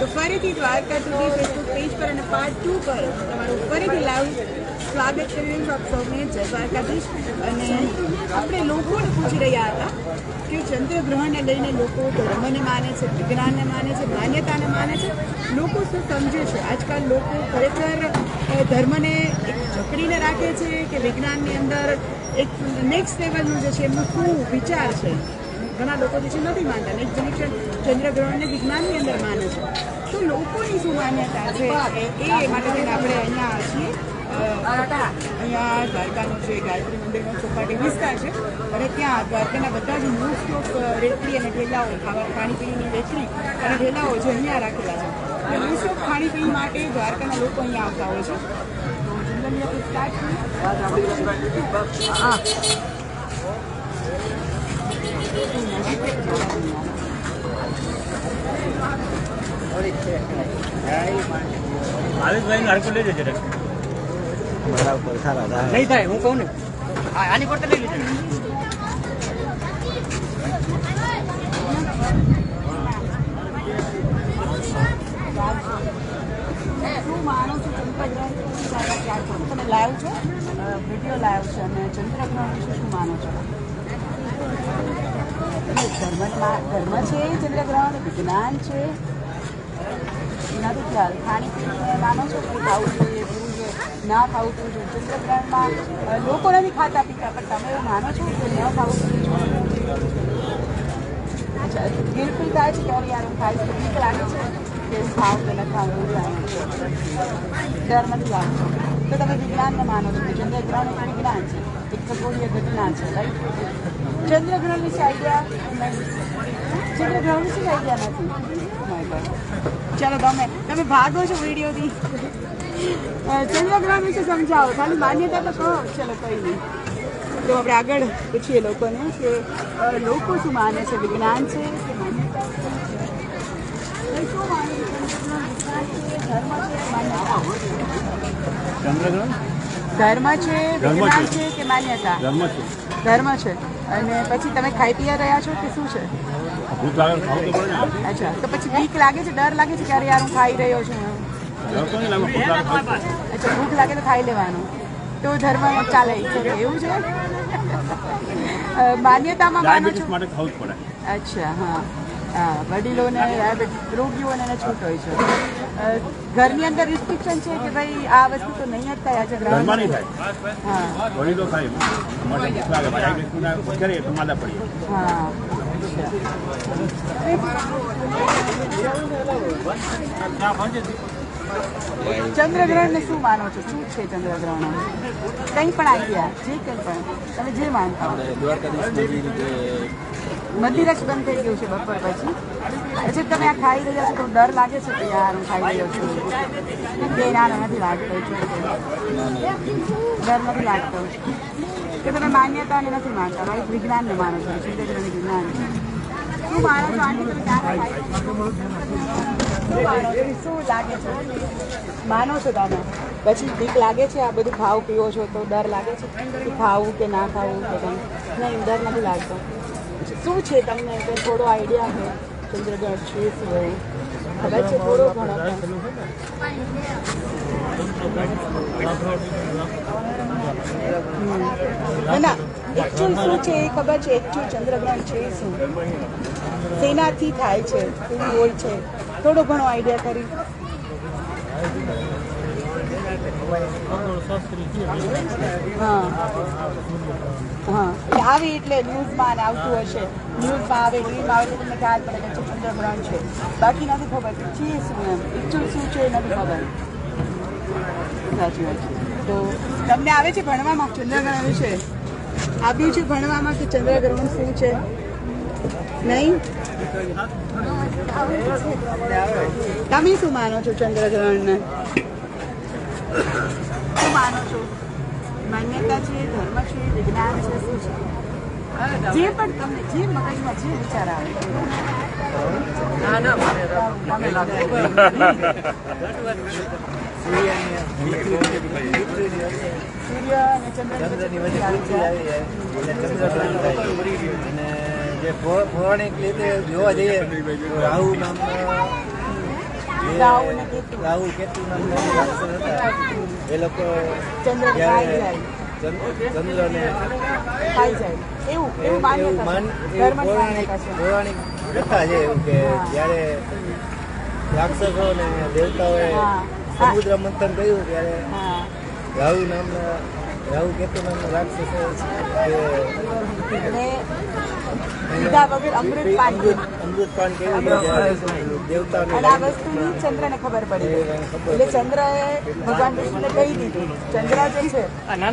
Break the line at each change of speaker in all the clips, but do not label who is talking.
તો ફરીથી દ્વારકા સુધી ફેસબુક પેજ પર અને પાર્ટ ટુ પર તમારું ફરીથી લાઈવ સ્વાગત કરી રહ્યું છું આપ સૌને. જય દ્વારકાધીશ. અને આપણે લોકોને પૂછી રહ્યા હતા કે ચંદ્રગ્રહણને લઈને લોકો ધર્મને માને છે, વિજ્ઞાનને માને છે, માન્યતાને માને છે. લોકો શું સમજે છે? આજકાલ લોકો ખરેખર ધર્મને એક જકડીને રાખે છે કે વિજ્ઞાનની અંદર એક નેક્સ્ટ લેવલનું જે છે એમનો શું વિચાર છે? ઘણા લોકો જે છે નથી માનતા. નેક્સ્ટ જનરેશન ચંદ્રગ્રહણને વિજ્ઞાનની અંદર માને છે. તો લોકોની શું માન્યતા છે એ માટે થઈને આપણે અહીંયા છીએ? અહીંયા દ્વારકાનો છે ગાયત્રી મંદિરનો ચોપાટી વિસ્તાર છે. અને ત્યાં દ્વારકાના બધા જ મોસ્ટ ઓફ અને ઠેલાઓ ખાવા ખાણીપીણીની રેકડી અને ઠેલાઓ જે અહીંયા રાખેલા છે. અને મોસ્ટ ઓફ ખાણીપીણી માટે દ્વારકાના લોકો અહીંયા આવતા હોય છે. તો જંગલની સ્ટાર્ટ કરીએ.
ભાવેશભાઈ નું હરકું લઈ લેજો
બરાબર
નહીં થાય હું કહું ને. આની પર લઈ લેજો
તમે લાઈવ છો? વીડિયો લાઈવ છે અને ચંદ્રગ્રહણ વિશે શું માનો છો? ધર્મમાં ધર્મ છે ચંદ્રગ્રહણ વિજ્ઞાન છે. નથી ખ્યાલ. ખાણીપીણી માનો છો કે ખાવું જોઈએ, પીવું જોઈએ. ના ખાવું જોઈએ. ચંદ્રગ્રહણમાં લોકો નથી ખાતા પીતા, પણ તમે એવું માનો છો કે ન ખાવું જોઈએ? અચ્છા ગિલ્ટ થાય છે કે અરે યાર હું ખાઈશ તો બીક લાગે છે કે ખાવ કે ન ખાવ છે. ડર નથી લાગતો તો તમે વિજ્ઞાનને માનો છો કે ચંદ્રગ્રહણ એક વિજ્ઞાન છે. એક ખગોળીય ઘટના છે રાઈટ ચંદ્રગ્રહણ વિશે આઈડિયા નહીં ચંદ્રગ્રહણ વિશે આઈડિયા નથી ચલો તમે તમે ભાગો છો વિડીયોથી. ચંદ્રગ્રહણ વિશે સમજાવો. ખાલી માન્યતા તો કહો. ચલો કંઈ નહીં. તો આપણે આગળ પૂછીએ લોકોને કે લોકો શું માને છે? વિજ્ઞાન છે કે માન્યતા ધર્મ છે? ધર્મ. છે કે માન્યતા?
ધર્મ છે.
ધર્મ છે. અને પછી તમે ખાઈ પીયા રહ્યા છો કે શું છે? અચ્છા તો પછી બીક લાગે છે? ડર લાગે છે કે અરે યાર હું ખાઈ રહ્યો છું. અચ્છા ભૂખ લાગે તો ખાઈ લેવાનું. તો ધર્મ ચાલે છે એવું છે? માન્યતામાં માનો છો? અચ્છા હા. હા વડીલોને ડાયાબિટીસ રોગીઓને એને છૂટ હોય છે. ઘરની અંદર રિસ્ટ્રિક્શન છે કે ભાઈ આ વસ્તુ તો નહીં જ થાય આજે
ઘરમાં નહીં થાય.
હા.
વળી થાય માટે ભૂખ લાગે ડાયાબિટીસ કરીએ તો માદા પડીએ
હા. ચંદ્રગ્રહણ ને શું માનો છો? શું છે ચંદ્રગ્રહણ? કંઈ પણ આઈડિયા જે કંઈ પણ તમે જે માનતા
દ્વારકાધીશ રીતે
મંદિર જ બંધ થઈ ગયું છે બપોર પછી. પછી તમે આ ખાઈ રહ્યા છો તો ડર લાગે છે કે યાર હું ખાઈ રહ્યો છું. કે ના નથી લાગતો ડર નથી લાગતો. કે તમે માન્યતાને નથી માનતા. મારી વિજ્ઞાનને માનો છો ચંદ્રગ્રહણ વિજ્ઞાન શું માનો છો આંટી તમે ક્યારે શું લાગે છે? માનો છો તમે? પછી બીક લાગે છે આ બધું ખાવું પીવો છો તો ડર લાગે છે કે ખાવું કે ના ખાવું કે કંઈ? નહીં, ડર નથી લાગતો. શું છે તમને? કંઈ થોડો આઈડિયા છે? ચંદ્રગઢ છે શું હોય ખબર છે થોડો ઘણો. ના એકચ્યુઅલ શું છે એ ખબર છે? એકચ્યુઅલ ચંદ્રગ્રહણ છે શું? શેનાથી થાય છે? શું હોય છે? થોડો ઘણો આઈડિયા કરી. હા. એટલે આવી એટલે ન્યૂઝમાં અને આવતું હશે. ન્યૂઝમાં આવે, ટીવીમાં આવે, તો તમને ખ્યાલ પડે કે ચંદ્રગ્રહણ છે. બાકી નથી ખબર. છે શું એમ એકચ્યુઅલ શું છે નથી ખબર. સાચી વાત છે. તો તમને આવે છે ભણવામાં ચંદ્રગ્રહણ વિશે? આવ્યું છે ભણવામાં કે ચંદ્રગ્રહણ શું છે? નહીં? તમે શું માનો છો ચંદ્રગ્રહણને? શું માનો છો માન્યતા છે, ધર્મ છે, વિજ્ઞાન છે, શું છે જે પણ તમને જે મગજમાં જે વિચાર આવે. સૂર્ય અને
જે પૌરાણિક રીતે જોવા જઈએ રાહુ નામનો
રાહુ ને કેતુ.
હતા. એ લોકો
ચંદ્ર
ચંદ્રને
એવું એવું
માન પૌરાણિક પૌરાણિક કથા છે એવું કે. જ્યારે રાક્ષસો ને દેવતાઓએ. સમુદ્ર મંથન કર્યું ત્યારે રાહુ નામના રાહુ કેતુ નામના રાક્ષસો
ને અમૃત
અમૃત અમૃત પાન.
આ વસ્તુ ચંદ્રને ખબર પડી એટલે ચંદ્રએ ભગવાન વિષ્ણુને કહી દીધું. ચંદ્ર જે છે અને.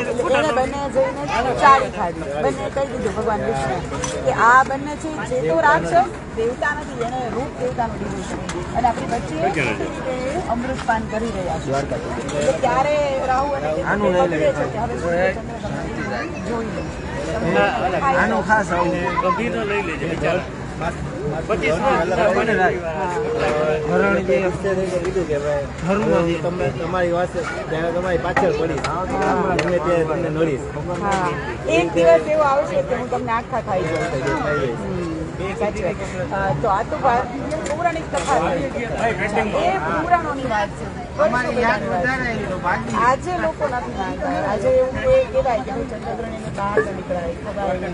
એટલે એણે બંને જઈને ચાળી ખાધી. બંને કહી દીધું ભગવાન વિષ્ણુ કે આ બંને છે જે તો રાક્ષસ દેવતા નથી એને રૂપ દેવતાનું દીધું છે અને આપણી વચ્ચે તે અમૃતપાન કરી રહ્યા છે. એટલે ત્યારે રાહુ અને
આનું લઈ
હવે સૂર્ય
આનું. ખાસ આવું. ધરણી જે હસ્તે થઈને કીધું કે ભાઈ હું તમે તમારી વાત ત્યારે તમારી પાછળ પડી. ગમે તમને નડીશ
એક દિવસ એવો આવશે કે હું તમને આખા ખાઈ જઈશ તો આ તો પૌરાણિક કથા એ પુરાણોની વાત છે. આજે લોકો નથી માનતા. આજે એવું કોઈ કહેવાય કે ભાઈ બહાર નીકળાય ખવાય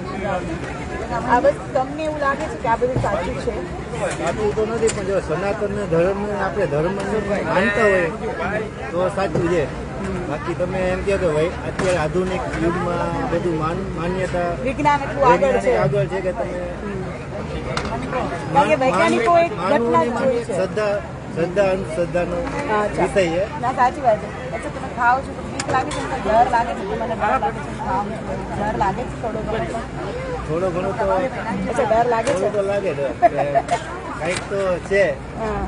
આ બસ તમને એવું લાગે છે કે આ બધું સાચું છે?
સાચું તો નથી પણ જો સનાતન ધર્મ આપણે ધર્મ માનતા હોય તો સાચું છે. બાકી તમે એમ કહો કે ભાઈ અત્યારે આધુનિક યુગમાં બધું માન માન્યતા
વિજ્ઞાન એટલું આગળ છે.
આગળ છે કે તમે
વૈજ્ઞાનિકો એક ઘટના જોઈ છે.
શ્રદ્ધા શ્રદ્ધા અંધશ્રદ્ધાનો વિષય છે.
ના સાચી વાત છે. અચ્છા તમે ખાઓ છો તો બીક લાગે છે તમને ડર લાગે છે કે મને ડર લાગે છે ખાવાનું ડર લાગે છે થોડો ઘણો
થોડો ઘણો તો
અચ્છા ડર લાગે છે
તો લાગે છે કંઈક તો છે.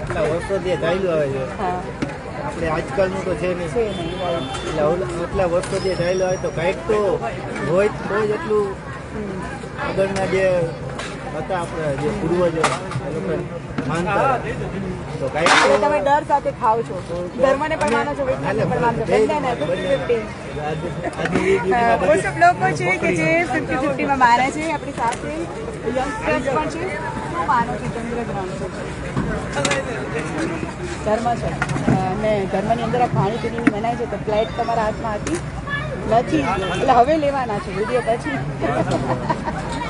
એટલે વર્ષોથી ચાલ્યું આવે છે. આપણે આજકાલનું તો છે નહીં. એટલે આટલા વર્ષોથી ચાલ્યું આવે તો કંઈક તો હોય તો જ એટલું. આગળના જે હતા આપણા જે પૂર્વજો એ લોકો માનતા તો કંઈક
તમે ડર સાથે ખાઓ છો. ધર્મને પણ માનો છો વિજ્ઞાનને પણ માનો છો. બંનેને ફિફ્ટી ફિફ્ટી
આધુનિક યુગમાં બધું
મોસ્ટ ઓફ લોકો છે કે જે ફિફ્ટી ફિફ્ટીમાં માને છે આપણી સાથે યંગસ્ટર્સ પણ છે. શું માનો છો ચંદ્રગ્રહણ ધર્મ છે. અને ધર્મની અંદર આ ખાણી પીણીની મનાય છે તો ફ્લાઇટ તમારા હાથમાં હતી? નથી એટલે હવે લેવાના છે વીડિયો પછી.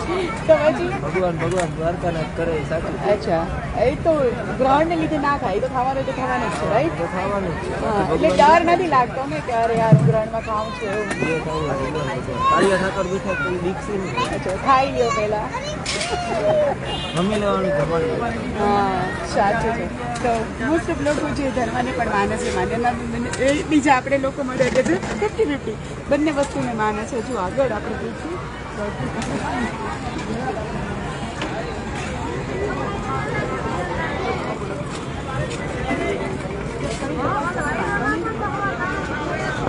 ભગવાન ભગવાન દ્વારકાનાથ કરે સાચું
અચ્છા. એ તો ગ્રહણને લીધે ના ખાય. તો ખાવાનું તો ખાવાનું જ છે રાઈટ
તો ખાવાનું જ છે.
એટલે ડર નથી લાગતો ને કે અરે યાર ગ્રહણમાં ખાવું છે એવું.
ઠાકર બેઠા કોઈ દીક્ષી નહીં.
અચ્છા ખાઈ લ્યો પહેલા.
મમ્મી લેવાનું જમવાનું.
હા સાચું છે. તો મોસ્ટ ઓફ લોકો જે ધર્મને પણ માને છે માને. એ બીજા આપણે લોકો મળે છે ફિફ્ટી ફિફ્ટી બંને વસ્તુને માને છે. જો આગળ આપણે પૂછીએ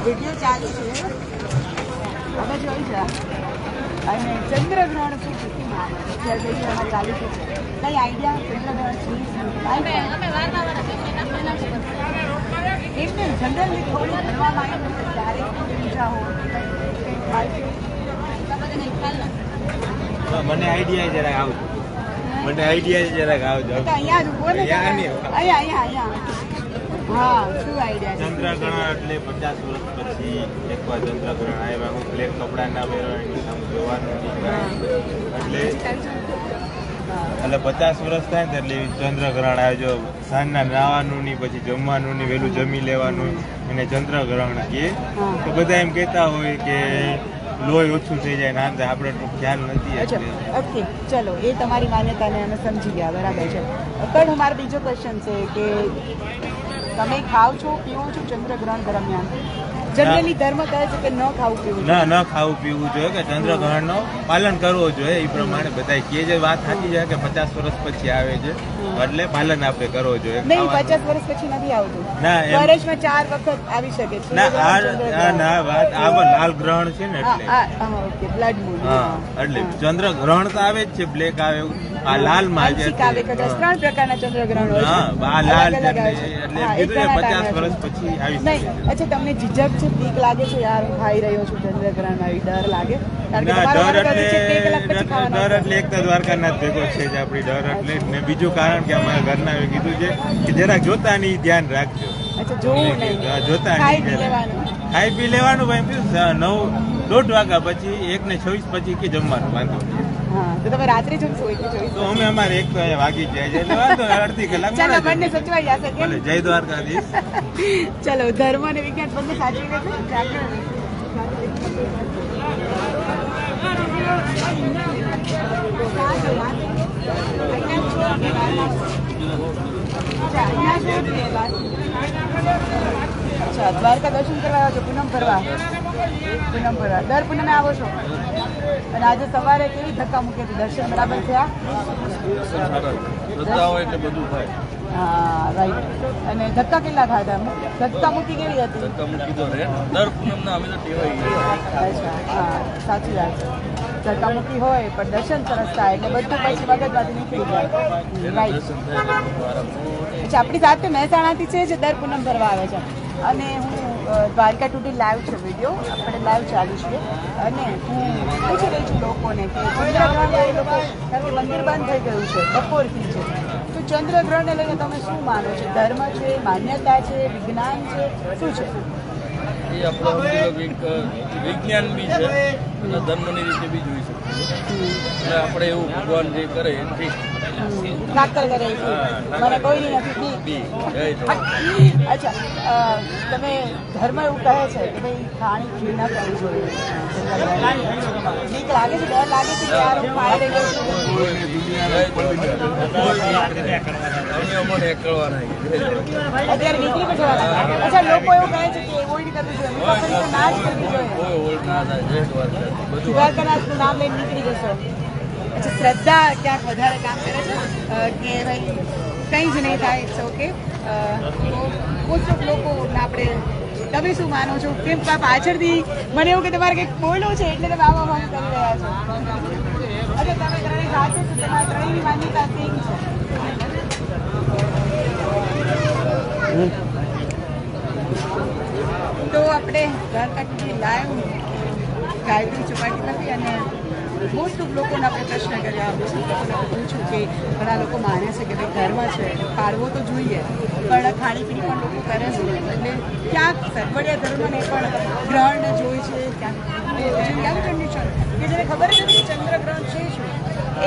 વીડિયો ચાલુ છે હવે જોઈ જા અને ચંદ્રગ્રહણ શું છે શું માને છે? અત્યારે વીડિયો એમાં ચાલુ છે કઈ આઈડિયા ચંદ્રગ્રહણ શું છે? એટલે જનરલી થોડી ભણવામાં આવી નથી ક્યારેક પૂજા હોય કંઈક થાય છે.
મને આઈડિયા જરાક આવજો મને આઈડિયા જરાક આવજો.
અહીંયા રૂપો ને
અહીંયા
અહીંયા અહીંયા હા શું આઈડિયા
ચંદ્રગ્રહણ એટલે પચાસ વર્ષ પછી એકવાર ચંદ્રગ્રહણ આવ્યા. હું બ્લેક કપડા ના પહેરવાની આમ જોવાનું એટલે એટલે પચાસ વર્ષ થાય ને એટલે ચંદ્રગ્રહણ આવજો. સાંજના નાવાનું ની પછી જમવાનું ની વહેલું જમી લેવાનું. એને ચંદ્રગ્રહણ કહે તો બધા એમ કહેતા હોય કે લોહી ઓછું થઈ જાય ના થાય આપણે ખ્યાલ નથી
અચ્છા ઓકે ચલો એ તમારી માન્યતાને અમે સમજી ગયા બરાબર છે. પણ મારો બીજો ક્વેશ્ચન છે કે તમે ખાવ છો પીવો છો ચંદ્રગ્રહણ દરમિયાન? જનરલી ધર્મ કહે છે કે ન ખાવું પીવું
ના ન ખાવું પીવું જોઈએ કે ચંદ્રગ્રહણનો પાલન કરવું જોઈએ એ પ્રમાણે બધા કે જે વાત સાચી છે કે પચાસ વર્ષ પછી આવે છે. એટલે પાલન આપણે કરવું જોઈએ.
નહીં પચાસ વર્ષ પછી નથી આવતું.
ના,
વર્ષમાં ચાર વખત આવી શકે છે.
ના. ના વાત આ લાલ ગ્રહણ છે ને એટલે. એટલે ચંદ્રગ્રહણ તો આવે જ છે બ્લેક આવે એવું. આ જે
આંશિક આવે કદાચ ત્રણ પ્રકારના ચંદ્રગ્રહણ હોય
હા, લાલ. એટલે
હા,
કીધું ને
ઘણા
50
time
વર્ષ પછી આવી
નહીં અચ્છા તમને ઝીઝક છે બીક લાગે છે? યાર ખાઈ રહ્યો છું ચંદ્રગ્રહણ આવી ડર લાગે?
ડર એટલે ડર એટલે એક તો દ્વારકાનાથ ભેગો છે જ આપણી ડર એટલે ને બીજું કારણ કે અમારા ઘરના કીધું છે કે જરા જોતા નહીં ધ્યાન રાખજો. જોતા નહીં. ખાઈ પી લેવાનું. ભાઈ નવ દોઢ વાગ્યા પછી એક ને છવ્વીસ પછી કે જમવાનું વાંધો.
તો તમે રાત્રે જમશો એક
તો અમે અમારે એક તો વાગી જાય છે. એટલે વાંધો અડધી કલાક
ચાલો બંને. સચવાઈ જશે
ભલે, જય દ્વારકાધીશ.
ચલો ધર્મ અને વિજ્ઞાન બંને સાચવી લેશે આપણે અચ્છા દ્વારકા દર્શન કરવા આવ્યો છો? પૂનમ ભરવા પૂનમ ભરવા દર પૂનમે આવો છો? અને આજે સવારે કેવી ધક્કા મૂકી હતી? દર્શન બરાબર થયા? હા રાઈટ અને ધક્કા કેટલા ખાધા ધક્કા મૂકી કેવી હતી?
ધક્કા મૂકી તો દર પૂનમના અમે તો ટેવાઈ ગયા.
અચ્છા હા સાચી વાત. છે ધક્કામુક્કી હોય, પણ દર્શન સરસ થાય, એટલે બધું પછી મગજમાંથી નીકળી જાય. રાઈટ અચ્છા આપણી સાથે મહેસાણાથી છે જે દર પૂનમ ભરવા આવે છે. અને હું દ્વારકા ટુડે લાઈવ છે વીડિયો. આપણે લાઈવ ચાલુ છે અને હું પૂછી રહી છું લોકોને કે ચંદ્રગ્રહણ લોકો, કારણ કે મંદિર બંધ થઈ ગયું છે, બપોરથી છે. તો ચંદ્રગ્રહણને લઈને તમે શું માનો છો? ધર્મ છે, માન્યતા છે, વિજ્ઞાન છે, શું છે?
એ આપણો એક વિજ્ઞાન બી છે અને ધર્મની રીતે બી જોઈ શકીએ. એટલે આપણે એવું ભગવાન જે કરે એ ઠીક
ઠાકર કરે છે. મને કોઈ નથી. અચ્છા તમે ધર્મ એવું કહે છે કે ભાઈ ખાણી પીણી ના કરવી જોઈએ. બીક લાગે છે ડર લાગે છે કે યાર હું રહ્યો છું?
જય દ્વારકા. અમે અમને એકલવાના છીએ. જય દ્વારકા.
અત્યારે નીકળી પણ જવાના અચ્છા લોકો એવું કહે છે કે એવું કરવું જોઈએ. ના જ કરવી જોઈએ.
કોઈ ઓળ ના થાય જય દ્વારકા બધું
દ્વારકાનાથનું નામ લઈને નીકળી જશો અચ્છા શ્રદ્ધા ક્યાંક વધારે કામ કરે છે કે ભાઈ કંઈ જ નહીં થાય ઇટ્સ ઓકે મોસ્ટ ઓફ લોકોને આપણે તમે શું માનો છો કેમ પાછળથી મને એવું કે તમારે કંઈક બોલો છે એટલે તમે આવા વાત કરી રહ્યા છો તમે ત્રણેય સાથે તો આપણે દ્વારકાથી લાઈવ ગાયત્રી ચોપાટી નથી અને મોસ્ટ લોકોને આપણે પ્રશ્ન કર્યા મોસ્ટ લોકોને પૂછ્યું કે ઘણા લોકો માને છે કે ભાઈ ધર્મ છે પાળવો તો જોઈએ, પણ ખાણીપીણી પણ લોકો કરે છે. એટલે ક્યાંક સર્વડિયા ધર્મને પણ ગ્રહણ જોઈ છે, ક્યાંક યંગ કન્ડિશન કે જેને ખબર જ નથી ચંદ્રગ્રહણ છે શું.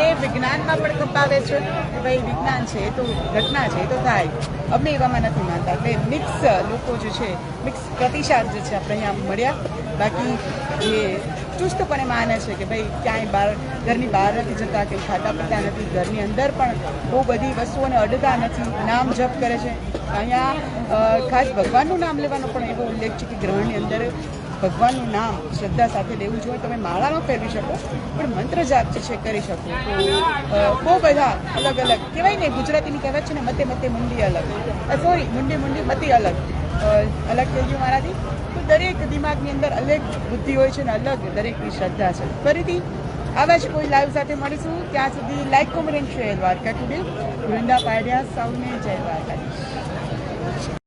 એ વિજ્ઞાનમાં પણ કપાવે છે કે ભાઈ વિજ્ઞાન છે, એ તો ઘટના છે, એ તો થાય. અમને એવામાં નથી માનતા. એટલે મિક્સ લોકો જે છે મિક્સ પ્રતિસાદ જે છે, આપણે અહીંયા મળ્યા. બાકી એ ચુસ્તપણે માને છે કે ભાઈ ક્યાંય બહાર ઘરની બહાર નથી જતા કંઈ ખાતા પીતા નથી, ઘરની અંદર પણ બહુ બધી વસ્તુઓને અડતા નથી, નામ જપ કરે છે. અહીંયા ખાસ ભગવાનનું નામ લેવાનો પણ એવો ઉલ્લેખ છે કે ગ્રહણની અંદર ભગવાનનું નામ શ્રદ્ધા સાથે લેવું જોઈએ તમે માળા ન ફેરવી શકો, પણ મંત્ર જાપ જે છે કરી શકો. બહુ બધા અલગ અલગ, કહેવાય ને, ગુજરાતીની કહેવત છે ને, મતે મતે મુંડી અલગ. સોરી મુંડી મુંડી મતી અલગ. અલગ થઈ ગયું મારાથી. દરેક દિમાગની અંદર અલગ બુદ્ધિ હોય છે અને અલગ દરેકની શ્રદ્ધા છે. ફરીથી આવા જ કોઈ લાઈવ સાથે મળીશું. ત્યાં સુધી like comment share Dwarka today Vrinda પાડ્યા સૌને જય દ્વારકાધીશ.